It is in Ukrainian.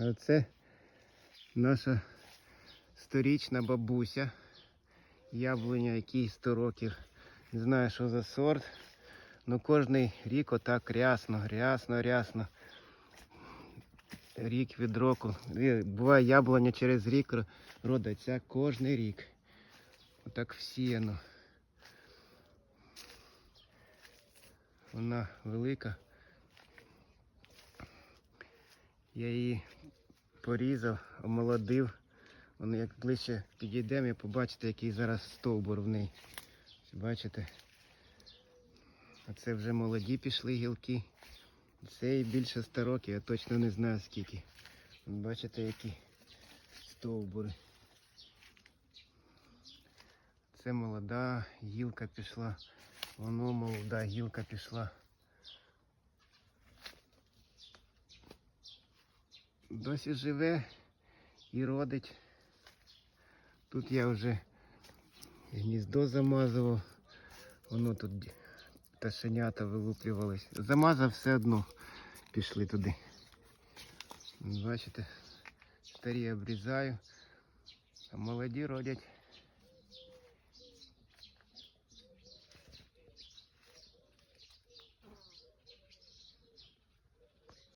А це наша сторічна бабуся. Яблуня, якій 100 років. Не знаю, що за сорт. Ну кожний рік отак рясно, рясно, рясно. Рік від року. Буває яблуня через рік родиться кожний рік. Отак всіяно. Вона велика. Я її порізав, омолодив. Воно як ближче підійдемо і побачите, який зараз стовбур в неї. Бачите? А це вже молоді пішли гілки. Це і більше 100 років, я точно не знаю скільки. Бачите, які стовбури. Це молода гілка пішла. Воно молода гілка пішла. Досі живе і родить. Тут я вже гніздо замазував. Воно тут пташенята вилуплювались. Замазав все одно. Пішли туди. Бачите, старі обрізаю, а молоді родять.